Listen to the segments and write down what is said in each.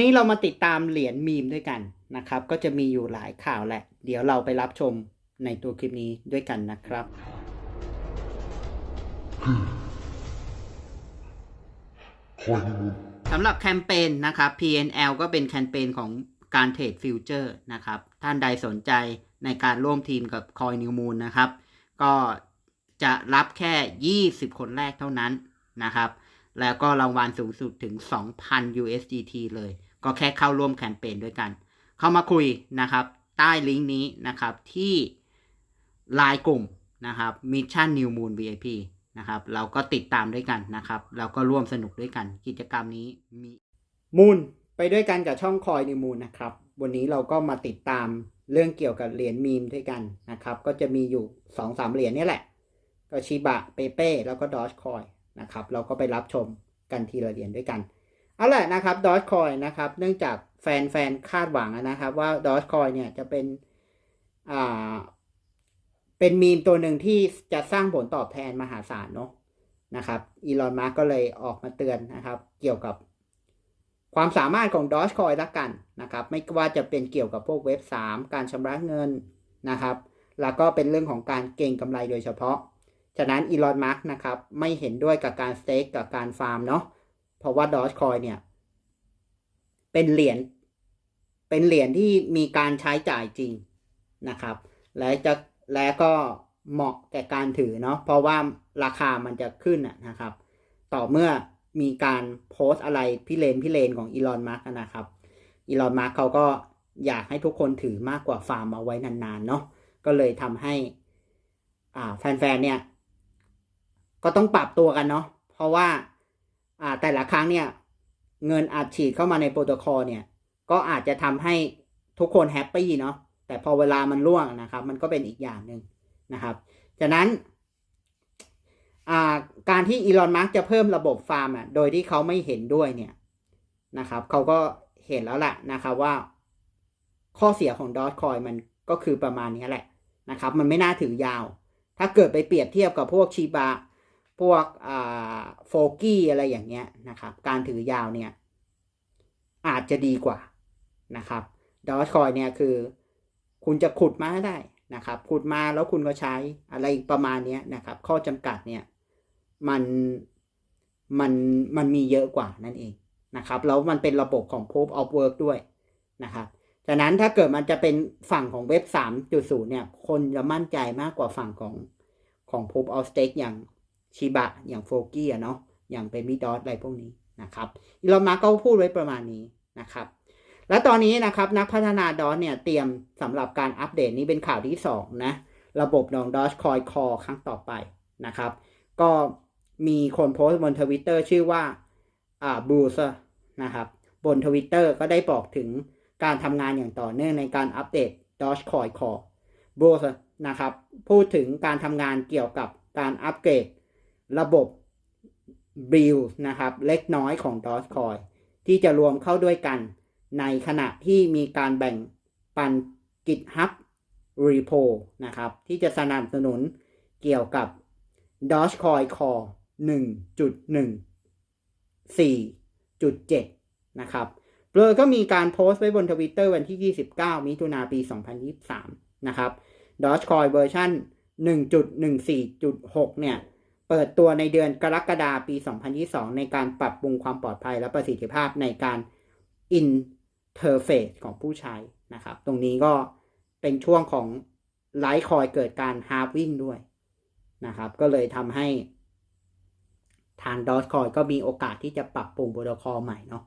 นี้เรามาติดตามเหรียญมีมด้วยกันนะครับ ก็จะมีอยู่หลายข่าวแหละ เดี๋ยวเราไปรับชมในตัวคลิปนี้ด้วยกันนะครับ สำหรับแคมเปญนะครับ PNL ก็เป็นแคมเปญของการเทรดฟิวเจอร์นะครับ ท่านใดสนใจในการร่วมทีมกับ Coin New Moon นะครับ ก็จะรับแค่ 20 คนแรกเท่านั้นนะครับแล้วก็รางวัลสูงสุดถึง 2,000 USDT เลย ก็แค่เข้าร่วมแคมเปญด้วยกัน เข้ามาคุยนะครับ ใต้ลิงก์นี้นะครับที่ไลน์กลุ่มนะครับ Mission New Moon VIP นะครับ เราก็ติดตามด้วยกันนะครับ เราก็ร่วมสนุกด้วยกัน กิจกรรมนี้มีมูลไปด้วยกันกับช่องคอยนิวมูลนะครับ วันนี้เราก็มาติดตามเรื่องเกี่ยวกับเหรียญมีมด้วยกันนะครับ ก็จะมีอยู่2อสามเหรียญนี่แหละ ก็ชิบะ เปเป้ แล้วก็ดอ g คอยนะครับ เราก็ไปรับชมกันทีละเหรียญด้วยกัน เอาแหละนะครับดอ g คอยนะครับ เนื่องจากแฟนๆ คาดหวังนะครับ ว่าดอ g คอยเนี่ยจะเป็นอ่าเป็นมีมตัวหนึ่งที่จะสร้างผลตอบแทนมหาศาลเนาะนะครับอีลอนมาร์ก็เลยออกมาเตือนนะครับ เกี่ยวกับความสามารถของดอ g คอยละกันนะครับ ไม่ว่าจะเป็นเกี่ยวกับพวกเว็บ 3 การชำระเงินนะครับ แล้วก็เป็นเรื่องของการเก็งกำไรโดยเฉพาะ ฉะนั้นอีลอนมาร์กนะครับ ไม่เห็นด้วยกับการสเต็กกับการฟาร์มเนาะ เพราะว่าดอ g คอยเนี่ย เป็นเหรียญเป็นเหรียญที่มีการใช้จ่ายจริงนะครับ และจะและก็เหมาะแก่การถือเนาะเพราะว่าราคามันจะขึ้นนะครับ ต่อเมื่อมีการโพสต์อะไรพิเรนพิเรนของอีลอนมาร์กนะครับอีลอนมาร์กเขาก็อยากให้ทุกคนถือมากกว่าฟาร์มเอาไว้นานๆเนาะก็เลยทำให้อ่าแฟนๆเนี่ย ก็ต้องปรับตัวกันเนาะเพราะว่า แต่ละครั้งเนี่ยเงินอัดฉีดเข้ามาในโปรโตคอลเนี่ยก็อาจจะทำให้ทุกคนแฮปปี้เนาะแต่พอเวลามันล่วงนะครับ มันก็เป็นอีกอย่างหนึ่งนะครับจากนั้นการที่อีลอนมาร์กจะเพิ่มระบบฟาร์มอะโดยที่เขาไม่เห็นด้วยเนี่ยนะครับเขาก็เห็นแล้วแหละนะครับว่า ข้อเสียของดอ g คอยมันก็คือประมาณนี้แหละนะครับ มันไม่น่าถือยาว ถ้าเกิดไปเปรียบเทียบกับพวกชีบา พวกอ่าโฟกี้อะไรอย่างเงี้ยนะครับ การถือยาวเนี่ย อาจจะดีกว่านะครับดอ g คอยเนี่ยคือ คุณจะขุดมาได้นะครับ ขุดมาแล้วคุณก็ใช้อะไรประมาณเนี้ยนะครับ ข้อจำกัดเนี่ย มันมันมันมีเยอะกว่านั่นเองนะครับ แล้วมันเป็นระบบของ Proof of Work ด้วยนะครับฉะนั้นถ้าเกิดมันจะเป็นฝั่งของเว็บ 3.0 เนี่ย คนจะมั่นใจมากกว่าฝั่งของของ Proof of Stake อย่าง ชิบะอย่างโฟกี้อะเนาะอย่างเป็นมิดอสอะไรพวกนี้นะครับอีลอนมาร์กก็พูดไว้ประมาณนี้นะครับและตอนนี้นะครับนักพัฒนาดอสเนี่ยเตรียมสำหรับการอัปเดตนี้เป็นข่าวที่2นะระบบของดอ g คอยคอครั้งต่อไปนะครับ ก็มีคนโพสต์บนทวิตเตอร์ชื่อว่าอ่าบูซนะครับบนทวิตเตอร์ก็ได้บอกถึงการทำงานอย่างต่อเนื่องในการอัปเดต Dogecoin Core บูซนะครับพูดถึงการทำงานเกี่ยวกับการอัปเกรด ระบบ b i l นะครับ เล็กน้อยของ Dogecoin ที่จะรวมเข้าด้วยกัน ในขณะที่มีการแบ่งปัน GitHub Repo นะครับ ที่จะสนับสนุนเกี่ยวกับ Dogecoin Core 1.14.7 นะครับเบลอก็มีการโพสต์ไว้บนทวิตเตอร์วันที่ 29 มิถุนาปี 2023 นะครับ Dogecoin เวอร์ชัน1.14.6 เนี่ย เปิดตัวในเดือนกรกฎาปี 2022 ในการปรับปรุงความปลอดภัยและประสิทธิภาพในการ Interface ของผู้ใช้นะครับ ตรงนี้ก็เป็นช่วงของไลท์คอยเกิดการฮาร์วิ่งด้วยนะครับ ก็เลยทำให้ทาง Dogecoin ก็มีโอกาสที่จะปรับปรุงโปรโตคอลใหม่เนาะ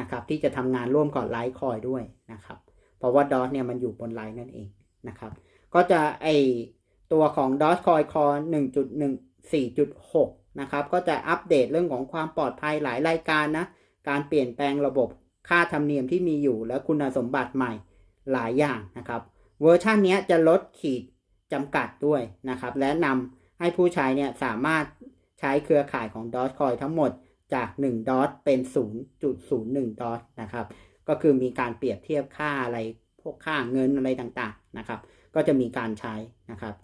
นะครับ ที่จะทำงานร่วมกับไลท์คอยด้วยนะครับ เพราะว่า DOT เนี่ยมันอยู่บนไลท์นั่นเองนะครับ ก็จะไอตัวของ Dogecoin Core 4.6 นะครับ ก็จะอัปเดตเรื่องของความปลอดภัยหลายรายการนะ การเปลี่ยนแปลงระบบค่าธรรมเนียมที่มีอยู่และคุณสมบัติใหม่หลายอย่างนะครับ เวอร์ชันนี้จะลดขีดจำกัดด้วยนะครับ และนำให้ผู้ใช้เนี่ยสามารถใช้เครือข่ายของ Dogecoin ทั้งหมดจาก 1 ดอทเป็น 0.01 ดอทนะครับ ก็คือมีการเปรียบเทียบค่าอะไร พวกค่าเงินอะไรต่างๆนะครับ ก็จะมีการใช้นะครับ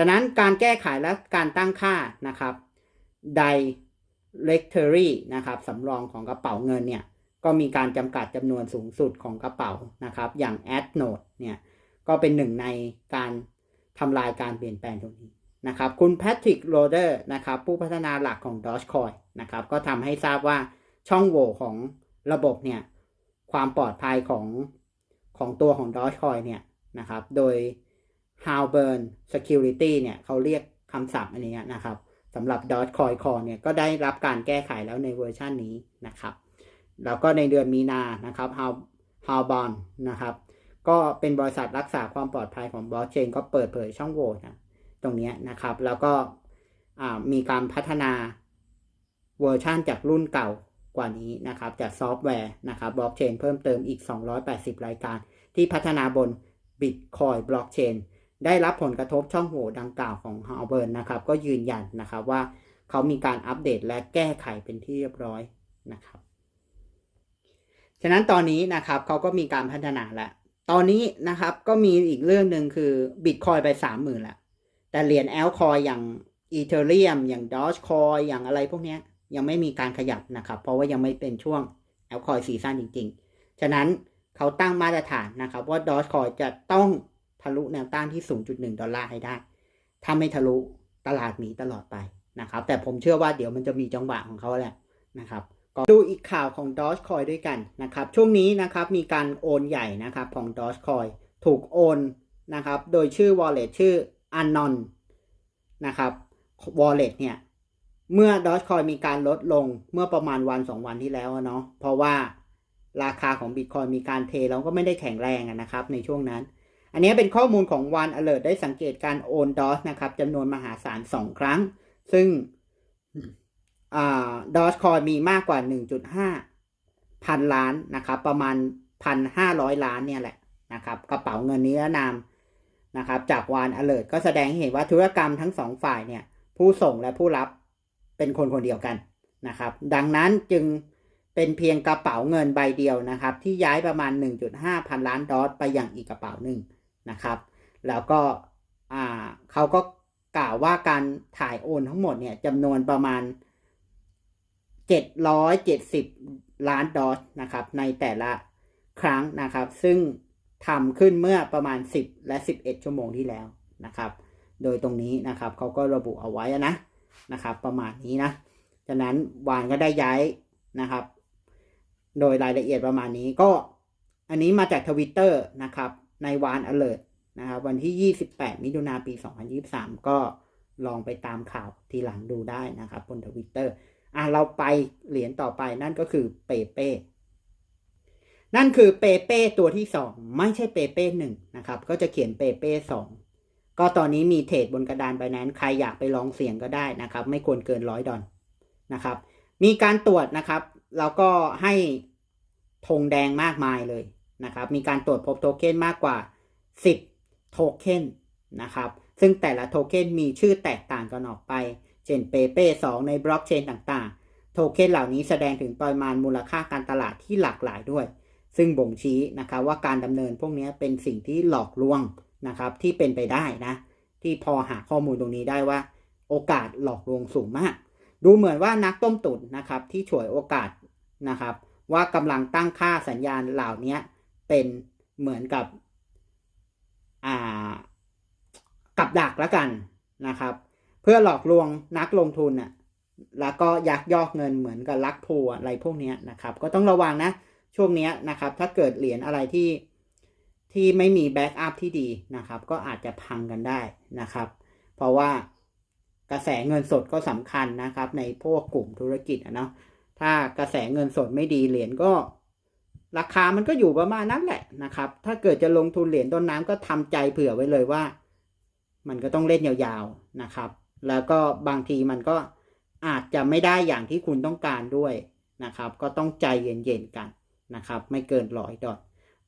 ฉะนั้นการแก้ไขและการตั้งค่านะครับ directory นะครับสำรองของกระเป๋าเงินเนี่ย ก็มีการจำกัดจำนวนสูงสุดของกระเป๋านะครับ อย่าง a d n o t e เนี่ย ก็เป็นหนึ่งในการทำลายการเปลี่ยนแปลงตรงนี้นะครับ คุณแพทริกโรเดอร์นะครับ ผู้พัฒนาหลักของ Dogecoin นะครับ ก็ทำให้ทราบว่าช่องโหว่ของระบบเนี่ย ความปลอดภัยของของตัวของ Dogecoin เนี่ยนะครับ โดย Halburn Security เนี่ยเขาเรียกคำศัพท์อันนี้นะครับสำหรับ Dogecoin Core เนี่ยก็ได้รับการแก้ไขแล้วในเวอร์ชันนี้นะครับ แล้วก็ในเดือนมีนานะครับ How Howborn นะครับ ก็เป็นบริษัทรักษาความปลอดภัยของบล็อกเชนก็เปิดเผยช่องโหว่นะตรงนี้นะครับ แล้วก็มีการพัฒนาเวอร์ชันจากรุ่นเก่ากว่านี้นะครับ จากซอฟต์แวร์นะครับบล็อกเชนเพิ่มเติมอีก 280 รายการ ที่พัฒนาบน Bitcoin Blockchain ได้รับผลกระทบช่องโหว่ดังกล่าวของ h a l b e r n นะครับก็ยืนยันนะครับว่าเขามีการอัปเดตและแก้ไขเป็นที่เรียบร้อยนะครับฉะนั้นตอนนี้นะครับเขาก็มีการพัฒนาแล้วตอนนี้นะครับก็มีอีกเรื่องหนึ่งคือ Bitcoin ไปสามหมื่นแล้วแต่เหรียญ Altcoin อย่าง Ethereum อย่าง Dogecoin อย่างอะไรพวกนี้ยังไม่มีการขยับนะครับ เพราะว่ายังไม่เป็นช่วง Altcoin ซีซั่นจริง ๆ ฉะนั้นเขาตั้งมาตรฐานนะครับว่า Dogecoin จะต้อง ทะลุแนวต้านที่ 0.1 ดอลลาร์ให้ได้ ถ้าไม่ทะลุตลาดหนีตลอดไปนะครับ แต่ผมเชื่อว่าเดี๋ยวมันจะมีจังหวะของเขาแหละนะครับก็ดูอีกข่าวของ Dogecoin ด้วยกันนะครับ ช่วงนี้นะครับมีการโอนใหญ่นะครับของ Dogecoin ถูกโอนนะครับโดยชื่อ wallet ชื่อ Anon นะครับ wallet เนี่ยเมื่อ Dogecoin มีการลดลงเมื่อประมาณวัน 2 วันที่แล้วเนาะเพราะว่าราคาของ Bitcoin มีการเทแล้วก็ไม่ได้แข็งแรงนะครับในช่วงนั้น อันนี้เป็นข้อมูลของ One Alert ได้สังเกตการโอนดอสนะครับจำนวนมหาศาล2ครั้ง ซึ่งดอสคอยมีมากกว่า 1.5 พันล้านนะครับ ประมาณ 1,500 ล้านเนี่ยแหละนะครับกระเป๋าเงินนิรนามนะครับจากวานอเลิร์ก็แสดงให้เห็นว่าธุรกรรมทั้งสองฝ่ายเนี่ยผู้ส่งและผู้รับเป็นคนคนเดียวกันนะครับ ดังนั้นจึงเป็นเพียงกระเป๋าเงินใบเดียวนะครับ ที่ย้ายประมาณ 1.5 พันล้านดอลไปยังอีกกระเป๋าหนึ่ง นะครับ แล้วก็เขาก็กล่าวว่าการถ่ายโอนทั้งหมดเนี่ยจำนวนประมาณ 770 ล้านดอลนะครับ ในแต่ละครั้งนะครับ ซึ่งทำขึ้นเมื่อประมาณ 10 และ 11 ชั่วโมงที่แล้วนะครับ โดยตรงนี้นะครับเขาก็ระบุเอาไว้นะนะครับ ประมาณนี้นะฉะนั้นวานก็ได้ย้ายนะครับ โดยรายละเอียดประมาณนี้ก็อันนี้มาจากทวิตเตอร์นะครับ ในวานอเลิร์นะครับวันที่ 28 มิถุนาปี 2023 ก็ลองไปตามข่าวทีหลังดูได้นะครับบนทวิตเตอร์อะเราไปเหรียญต่อไปนั่นก็คือเปเป้ นั่นคือเปเป้ตัวที่ 2 ไม่ใช่เปเป้หนึ่งนะครับ ก็จะเขียนเปเป้สองก็ตอนนี้มีเทรดบนกระดานใบนั้นใครอยากไปลองเสี่ยงก็ได้นะครับ ไม่ควรเกินร้อยดอลนะครับ มีการตรวจนะครับ แล้วก็ให้ธงแดงมากมายเลย นะครับ มีการตรวจพบโทเค็นมากกว่า 10 โทเค็นนะครับ ซึ่งแต่ละโทเค็นมีชื่อแตกต่างกันออกไป เช่นเปเป้2ในบล็อกเชนต่างๆ โทเค็นเหล่านี้แสดงถึงปริมาณมูลค่าการตลาดที่หลากหลายด้วย ซึ่งบ่งชี้นะครับว่าการดำเนินพวกนี้เป็นสิ่งที่หลอกลวงนะครับที่เป็นไปได้นะ ที่พอหาข้อมูลตรงนี้ได้ว่า โอกาสหลอกลวงสูงมาก ดูเหมือนว่านักต้มตุ๋นนะครับที่ฉวยโอกาสนะครับว่ากำลังตั้งค่าสัญญาณเหล่านี้ เป็นเหมือนกับอ่ากับดักแล้วกันนะครับ เพื่อหลอกลวงนักลงทุนอะแล้วก็ยักยอกเงินเหมือนกับลักพูอะไรพวกนี้นะครับ ก็ต้องระวังนะช่วงนี้นะครับ ถ้าเกิดเหรียญอะไรที่ที่ไม่มีแบ็กอัพที่ดีนะครับ ก็อาจจะพังกันได้นะครับ เพราะว่ากระแสเงินสดก็สำคัญนะครับ ในพวกกลุ่มธุรกิจนะเนาะถ้ากระแสเงินสดไม่ดีเหรียญก็ ราคามันก็อยู่ประมาณนั้นแหละนะครับ ถ้าเกิดจะลงทุนเหรียญต้นน้ำก็ทำใจเผื่อไว้เลยว่า มันก็ต้องเล่นยาวๆนะครับ แล้วก็บางทีมันก็อาจจะไม่ได้อย่างที่คุณต้องการด้วยนะครับ ก็ต้องใจเย็นๆกันนะครับ ไม่เกินร้อยดอล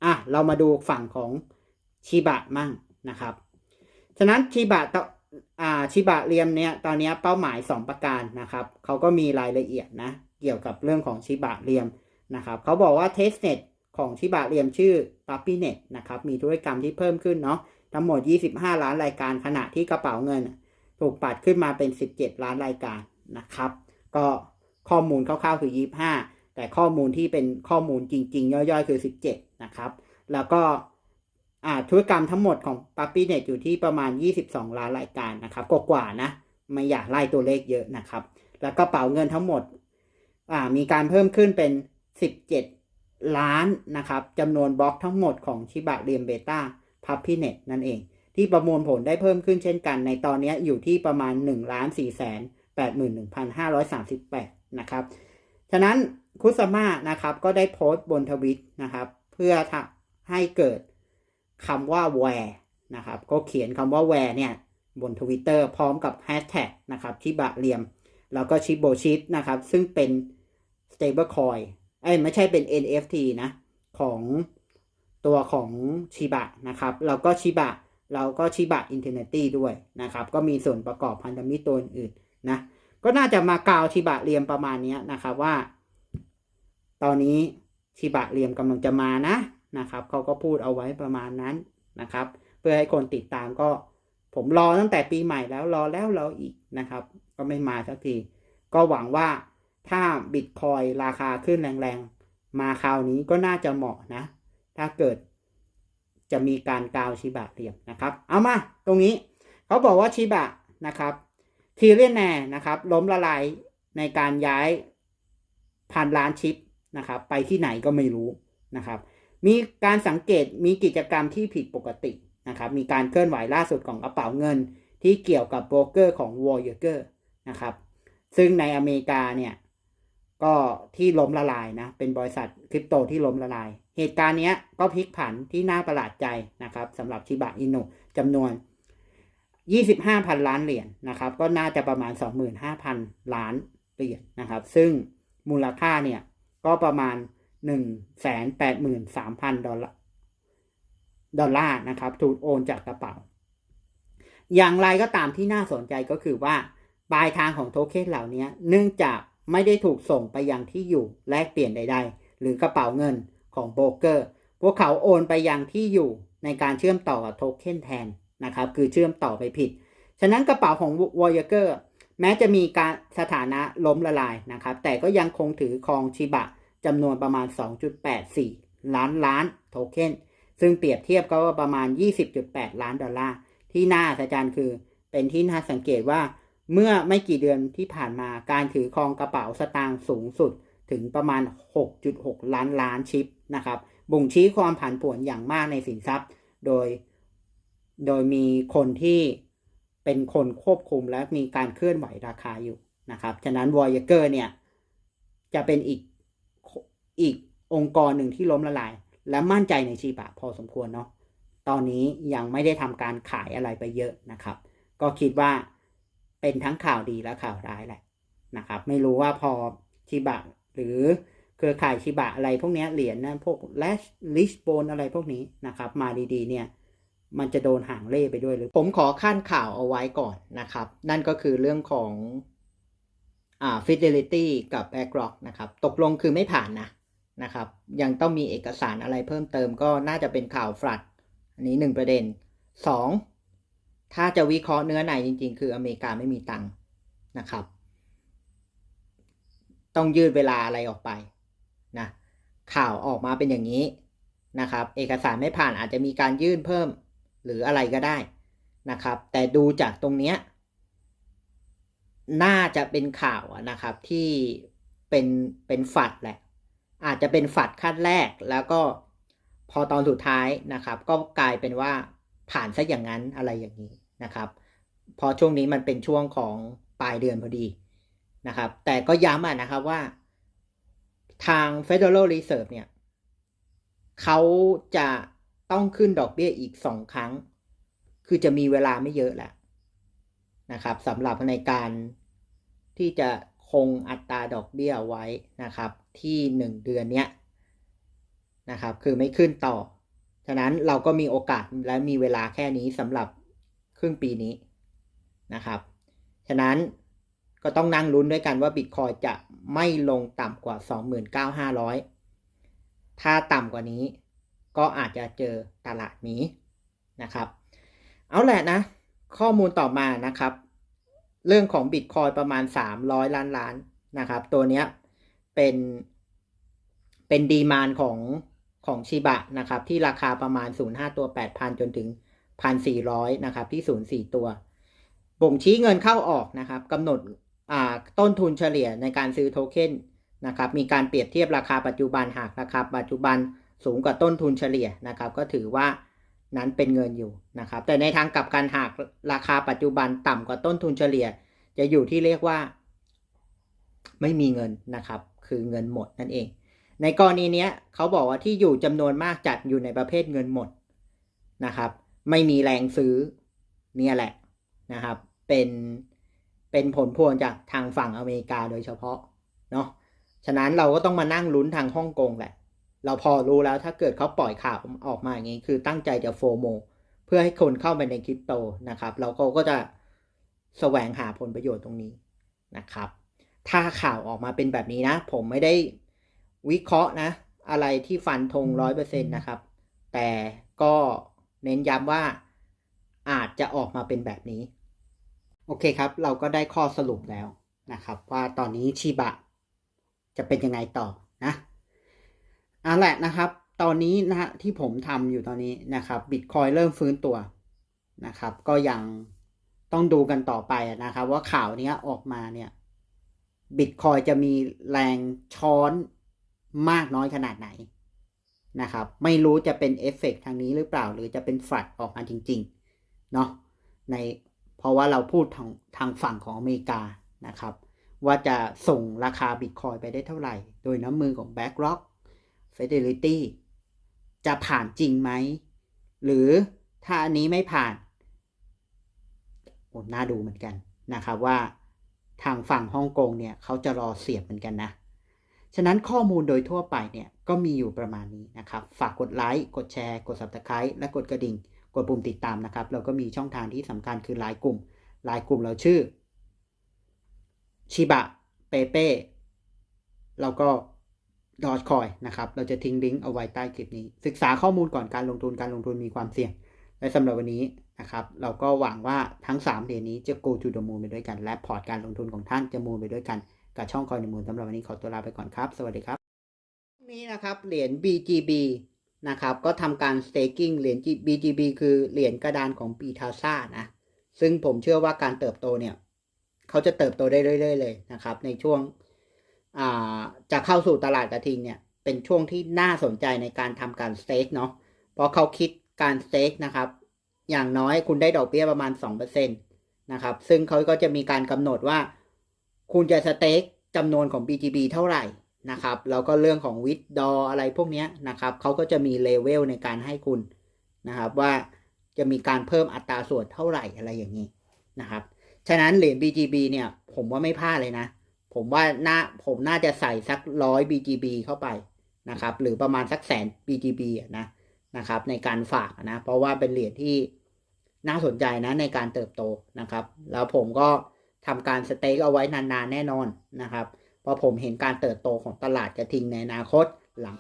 อะเรามาดูฝั่งของชิบะมั่งนะครับ ฉะนั้นชิบะตอ่าชิบะเรียมเนี่ยตอนนี้เป้าหมาย 2 ประการนะครับเขาก็มีรายละเอียดนะเกี่ยวกับเรื่องของชิบะเรียม นะครับเขาบอกว่าเทสเน็ตของชิบะเรียมชื่อ p ป p ี n e t นะครับมีธุรกรรมที่เพิ่มขึ้นเนาะทั้งหมด 25 ล้านรายการขณะที่กระเป๋าเงิน ถูกปัดขึ้นมาเป็น 17 ล้านรายการนะครับก็ข้อมูลคร่าวๆคือ 25 แต่ข้อมูลที่เป็นข้อมูลจริง ๆ ย่อยๆ คือ 17 นะครับ แล้วก็ธุรกรรมทั้งหมดของ p u p p y n e t อยู่ที่ประมาณ 22 ล้านรายการนะครับกว่าๆนะไม่อยากไล่ตัวเลขเยอะนะครับ แล้วก็เป๋าเงินทั้งหมดมีการเพิ่มขึ้นเป็น 17 ล้านนะครับจำนวนบล็อกทั้งหมดของชิบะเรียมเบต้า p u p p y n e t นั่นเอง ที่ประมวลผลได้เพิ่มขึ้นเช่นกัน ในตอนนี้อยู่ที่ประมาณ1ล้าน4แสน81,538 นะครับ ฉะนั้นคุสมานะครับก็ได้โพสต์บนทวิตนะครับ เพื่อทำให้เกิดคำว่า where นะครับ ก็เขียนคำว่า where เนี่ยบนทวิตเตอร์พร้อมกับแฮชแท็กนะครับชิบะเรียม แล้วก็ชิโบชิดนะครับ ซึ่งเป็น stable coin เอ้ไม่ใช่เป็น NFT นะของตัวของชิบะนะครับ แล้วก็ชิบะเราก็ชิบะอินเทอร์เนตี้ด้วยนะครับ ก็มีส่วนประกอบพันธมิตรตัวอื่นนะ ก็น่าจะมากาวชิบะเรียมประมาณนี้นะครับว่า ตอนนี้ชิบะเรียมกำลังจะมานะนะครับเขาก็พูดเอาไว้ประมาณนั้นนะครับ เพื่อให้คนติดตามก็ผมรอตั้งแต่ปีใหม่แล้วรอแล้วรออีกนะครับ ก็ไม่มาสักที ก็หวังว่า ถ้าบิตคอยราคาขึ้นแรงๆ มาคราวนี้ก็น่าจะเหมาะนะ ถ้าเกิดจะมีการกาวชิบะเรียมนะครับ เอามาตรงนี้เขาบอกว่าชิบะนะครับทีเรียนแน่นะครับ ล้มละลายในการย้ายพันล้านชิปนะครับ ไปที่ไหนก็ไม่รู้นะครับ มีการสังเกตมีกิจกรรมที่ผิดปกตินะครับ มีการเคลื่อนไหวล่าสุดของกระเป๋าเงินที่เกี่ยวกับโบรกเกอร์ของ w a r r i o r นะครับ ซึ่งในอเมริกาเนี่ย ก็ที่ล้มละลายนะ เป็นบริษัทคริปโตที่ล้มละลาย เหตุการณ์นี้ก็พลิกผันที่น่าประหลาดใจนะครับสำหรับชิบะอินุจำนวน 25,000 ล้านเหรียญนะครับ ก็น่าจะประมาณ 25,000 ล้านเหรียญนะครับ ซึ่งมูลค่าเนี่ยก็ประมาณ 183,000 ดอลลาร์ดอลลาร์นะครับถูกโอนจากกระเป๋า อย่างไรก็ตามที่น่าสนใจก็คือว่าปลายทางของโทเค็นเหล่านี้เนื่องจาก ไม่ได้ถูกส่งไปยังที่อยู่แลกเปลี่ยนใด ๆ หรือกระเป๋าเงินของโบรกเกอร์ พวกเขาโอนไปยังที่อยู่ในการเชื่อมต่อกับโทเค็นแทนนะครับ คือเชื่อมต่อไปผิด ฉะนั้นกระเป๋าของ w a r r i o r แม้จะมีการสถานะล้มละลายนะครับ แต่ก็ยังคงถือครองชิบะจำนวนประมาณ 2.84 ล้านล้านโทเค็น ซึ่งเปรียบเทียบก็ประมาณ 20.8 ล้านดอลลาร์ ที่น่าอัศจคือเป็นที่น่าสังเกตว่า เมื่อไม่กี่เดือนที่ผ่านมาการถือครองกระเป๋าสตางค์สูงสุดถึงประมาณ 6.6 ล้านล้านชิปนะครับ บ่งชี้ความผันผวนอย่างมากในสินทรัพย์ โดย โดยมีคนที่เป็นคนควบคุมและมีการเคลื่อนไหวราคาอยู่นะครับ ฉะนั้น v o y a g e r เนี่ย จะเป็นอีก อีกองค์กรหนึ่งที่ล้มละลาย และมั่นใจในชีบะพอสมควรเนาะ ตอนนี้ยังไม่ได้ทำการขายอะไรไปเยอะนะครับ ก็คิดว่า เป็นทั้งข่าวดีและข่าวร้ายแหละนะครับ ไม่รู้ว่าพอชิบะหรือเครือข่ายชิบะอะไรพวกนี้เหรียญนะพวกแลชลิชโบนอะไรพวกนี้นะครับ มาดีๆเนี่ยมันจะโดนหางเล่ไปด้วยหรือผมขอขั้นข่าวเอาไว้ก่อนนะครับ นั่นก็คือเรื่องของอ่า fidelity กับ BlackRock นะครับ ตกลงคือไม่ผ่านนะนะครับ ยังต้องมีเอกสารอะไรเพิ่มเติมก็น่าจะเป็นข่าวฟลัด อันนี้หนึ่งประเด็นสอง ถ้าจะวิเคราะห์เนื้อในจริง ๆ คืออเมริกาไม่มีตังค์นะครับ ต้องยืดเวลาอะไรออกไปนะข่าวออกมาเป็นอย่างนี้นะครับ เอกสารไม่ผ่านอาจจะมีการยื่นเพิ่มหรืออะไรก็ได้นะครับ แต่ดูจากตรงเนี้ยน่าจะเป็นข่าวนะครับที่เป็นเป็นฝัดแหละ อาจจะเป็นฝัดขั้นแรกแล้วก็พอตอนสุดท้ายนะครับ ก็กลายเป็นว่าผ่านซะอย่างนั้นอะไรอย่างนี้ นะครับพอช่วงนี้มันเป็นช่วงของปลายเดือนพอดีนะครับ แต่ก็ย้ำอะนะครับว่าทาง Federal Reserve เนี่ยเขาจะต้องขึ้นดอกเบี้ยอีกสองครั้ง คือจะมีเวลาไม่เยอะแหละนะครับสำหรับในการที่จะคงอัตราดอกเบี้ยไว้นะครับ ที่หนึ่งเดือนเนี้ยนะครับ คือไม่ขึ้นต่อ ฉะนั้นเราก็มีโอกาสและมีเวลาแค่นี้สำหรับ ครึ่งปีนี้นะครับ ฉะนั้นก็ต้องนั่งลุ้นด้วยกันว่าบิตคอยจะไม่ลงต่ำกว่า 29,500 ถ้าต่ำกว่านี้ก็อาจจะเจอตลาดนี้นะครับ เอาแหละนะ ข้อมูลต่อมานะครับ เรื่องของบิตคอยประมาณ 300 ล้านล้านนะครับ ตัวเนี้ยเป็นเป็นดีมานของของชิบะนะครับ ที่ราคาประมาณ 05 ตัว 8,000 จนถึง 1,400นะครับ ที่04ตัว บ่งชี้เงินเข้าออกนะครับกำหนดต้นทุนเฉลี่ยในการซื้อโทเค็นนะครับ มีการเปรียบเทียบราคาปัจจุบันหากราคาปัจจุบันสูงกว่าต้นทุนเฉลี่ยนะครับ ก็ถือว่านั้นเป็นเงินอยู่นะครับ แต่ในทางกลับกันหากราคาปัจจุบันต่ำกว่าต้นทุนเฉลี่ย จะอยู่ที่เรียกว่า ไม่มีเงินนะครับ คือเงินหมดนั่นเอง ในกรณีนี้เขาบอกว่าที่อยู่จำนวนมากจัดอยู่ในประเภทเงินหมดนะครับ ไม่มีแรงซื้อเนี่ยแหละนะครับ เป็นเป็นผลพวงจากทางฝั่งอเมริกาโดยเฉพาะเนาะฉะนั้นเราก็ต้องมานั่งลุ้นทางฮ่องกงแหละ เราพอรู้แล้วถ้าเกิดเขาปล่อยข่าวออกมาอย่างนี้ คือตั้งใจจะโฟโมเพื่อให้คนเข้าไปในคริปโตนะครับเราก็ก็จะแสวงหาผลประโยชน์ตรงนี้นะครับ ถ้าข่าวออกมาเป็นแบบนี้นะ ผมไม่ได้วิเคราะห์นะ อะไรที่ฟันธงร้อยเปอร์เซ็นต์นะครับ แต่ก็ เน้นย้ำว่าอาจจะออกมาเป็นแบบนี้ โอเคครับ เราก็ได้ข้อสรุปแล้วนะครับ ว่าตอนนี้ชิบะจะเป็นยังไงต่อนะเอาแหละนะครับ ตอนนี้นะฮะที่ผมทำอยู่ตอนนี้นะครับบิตคอยเริ่มฟื้นตัวนะครับ ก็ยังต้องดูกันต่อไปนะครับ ว่าข่าวนี้ออกมาเนี่ยบิตคอยจะมีแรงช้อนมากน้อยขนาดไหน นะครับ ไม่รู้จะเป็นเอฟเฟกต์ทางนี้หรือเปล่า หรือจะเป็นฝัดออกมาจริงๆเนาะในเพราะว่าเราพูดทางทางฝั่งของอเมริกานะครับ ว่าจะส่งราคาบิตคอยไปได้เท่าไหร่ โดยน้ำมือของ BlackRock Fidelity จะผ่านจริงไหม หรือถ้าอันนี้ไม่ผ่านโอ้น่าดูเหมือนกันนะครับว่าทางฝั่งฮ่องกงเนี่ยเขาจะรอเสียบเหมือนกันนะ ฉะนั้นข้อมูลโดยทั่วไปเนี่ย ก็มีอยู่ประมาณนี้นะครับ ฝากกดไลค์ กดแชร์ กด Subscribe และกดกระดิ่ง กดปุ่มติดตามนะครับ เราก็มีช่องทางที่สำคัญคือไลน์กลุ่ม ไลน์กลุ่มเราชื่อชิบะเปเป้แล้วก็ดอ g คอยนะครับ เราจะทิ้งลิงก์เอาไว้ใต้คลิปนี้ ศึกษาข้อมูลก่อนการลงทุน การลงทุนมีความเสี่ยง และสำหรับวันนี้นะครับ เราก็หวังว่าทั้ง3เหรียญนี้จะ go to the moon ไปด้วยกัน และพอร์ตการลงทุนของท่านจะมูนไปด้วยกัน กับช่องคอยในมูลสำหรับวันนี้ขอตัวลาไปก่อนครับ สวัสดีครับ นี้นะครับเหรียญ BGB นะครับก็ทำการ staking เหรียญ BGB คือเหรียญกระดานของปีทาซ่านะซึ่งผมเชื่อว่าการเติบโตเนี่ย เขาจะเติบโตได้เรื่อยๆเลยนะครับ ในช่วงจะเข้าสู่ตลาดกระทิงเนี่ย เป็นช่วงที่น่าสนใจในการทำการสเต็กเนาะเพราะเขาคิดการสเต็กนะครับ อย่างน้อยคุณได้ดอกเบี้ยประมาณ 2%นะครับ ซึ่งเขาก็จะมีการกำหนดว่า คุณจะสเต็กจำนวนของ BGB เท่าไหร่ นะครับแล้วก็เรื่องของวิดดออะไรพวกนี้นะครับเขาก็จะมีเลเวลในการให้คุณนะครับว่าจะมีการเพิ่มอัตราส่วนเท่าไหร่อะไรอย่างนี้นะครับฉะนั้นเหรียญ BGB เนี่ยผมว่าไม่พลาดเลยนะ ผมว่าน่าผมน่าจะใส่สักร้อย BGB เข้าไปนะครับหรือประมาณสักแสน BGB นะนะครับในการฝากนะเพราะว่าเป็นเหรียญที่น่าสนใจนะในการเติบโตนะครับ แล้วผมก็ทำการสเต็กเอาไว้นานๆแน่นอนนะครับ เพราะผมเห็นการเติบโตของตลาดกระทิงในอนาคตหลัง